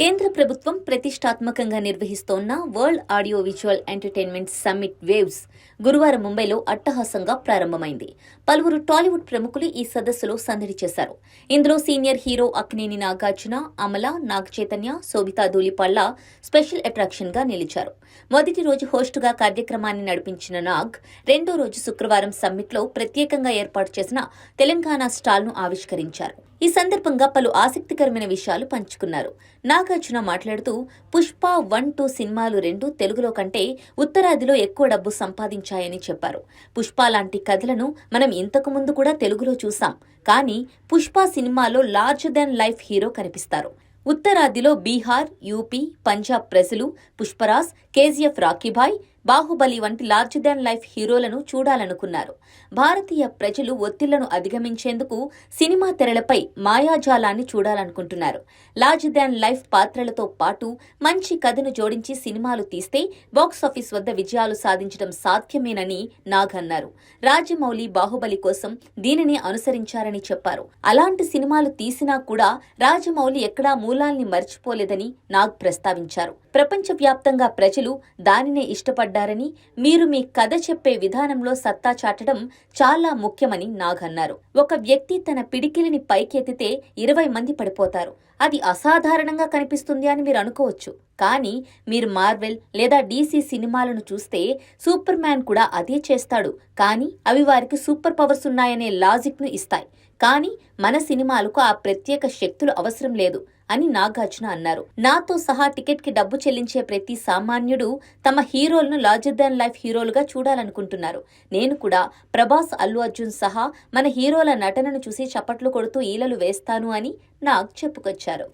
కేంద్ర ప్రభుత్వం ప్రతిష్టాత్మకంగా నిర్వహిస్తోన్న world audio visual entertainment summit waves గురువారం ముంబైలో అట్టహాసంగా ప్రారంభమైంది. పలువురు టాలీవుడ్ ప్రముఖులు ఈ సదస్సులో సందడి చేశారు. ఇందులో senior hero Akkineni Nagarjuna Amala Nag Chaitanya Sobhita Dhulipala special అట్రాక్షన్గా నిలిచారు. మొదటి రోజు హోస్టుగా కార్యక్రమాన్ని నడిపించిన నాగ్ రెండో రోజు శుక్రవారం సమ్మిట్లో ప్రత్యేకంగా ఏర్పాటు చేసిన తెలంగాణ స్టాల్ను ఆవిష్కరించారు. ఈ సందర్భంగా పలు ఆసక్తికరమైన విషయాలు పంచుకున్నారు. నాగార్జున మాట్లాడుతూ పుష్ప వన్ టూ సినిమాలు రెండు తెలుగులో కంటే ఉత్తరాదిలో ఎక్కువ డబ్బు సంపాదించాయని చెప్పారు. పుష్ప లాంటి కథలను మనం ఇంతకు ముందు కూడా తెలుగులో చూసాం. కానీ పుష్ప సినిమాలో లార్జ్ దెన్ లైఫ్ హీరో కనిపిస్తారు. ఉత్తరాదిలో బీహార్ యూపీ పంజాబ్ ప్రజలు పుష్పరాజ్ కేజీఎఫ్ రాఖీభాయ్ బాహుబలి వంటి లార్జ్ దాన్ లైఫ్ హీరోలను చూడాలనుకున్నారు. భారతీయ ప్రజలు ఒత్తిళ్ళను అధిగమించేందుకు సినిమా తెరలపై మాయాజాలాన్ని చూడాలనుకుంటున్నారు. లార్జ్ దాన్ లైఫ్ పాత్రలతో పాటు మంచి కథను జోడించి సినిమాలు తీస్తే బాక్సాఫీస్ వద్ద విజయాలు సాధించడం సాధ్యమేనని నాగ్ అన్నారు. రాజమౌళి బాహుబలి కోసం దీనిని అనుసరించారని చెప్పారు. అలాంటి సినిమాలు తీసినా కూడా రాజమౌళి ఎక్కడా మూలాల్ని మర్చిపోలేదని నాగ్ ప్రస్తావించారు. ప్రపంచవ్యాప్తంగా ప్రజలు దానినే ఇష్టపడ్డారని మీరు మీ కథ చెప్పే విధానంలో సత్తా చాటడం చాలా ముఖ్యమని నాగన్నారు. ఒక వ్యక్తి తన పిడికిలిని పైకెత్తితే ఇరవై మంది పడిపోతారు. అది అసాధారణంగా కనిపిస్తుంది అని మీరు అనుకోవచ్చు. కానీ మీరు మార్వెల్ లేదా డీసీ సినిమాలను చూస్తే సూపర్ మ్యాన్ కూడా అదే చేస్తాడు. కానీ అవి వారికి సూపర్ పవర్స్ ఉన్నాయనే లాజిక్ను ఇస్తాయి. కానీ మన సినిమాలకు ఆ ప్రత్యేక శక్తులు అవసరం లేదు. అని నాగార్జున అన్నారు. నాతో సహా టికెట్కి డబ్బు చెల్లించే ప్రతి సామాన్యుడు తమ హీరోలను లార్జర్ దాన్ లైఫ్ హీరోలుగా చూడాలనుకుంటున్నారు. నేను కూడా ప్రభాస్ అల్లు అర్జున్ సహా మన హీరోల నటనను చూసి చప్పట్లు కొడుతూ ఈలలు వేస్తాను అని నాగ్ చెప్పుకొచ్చారు.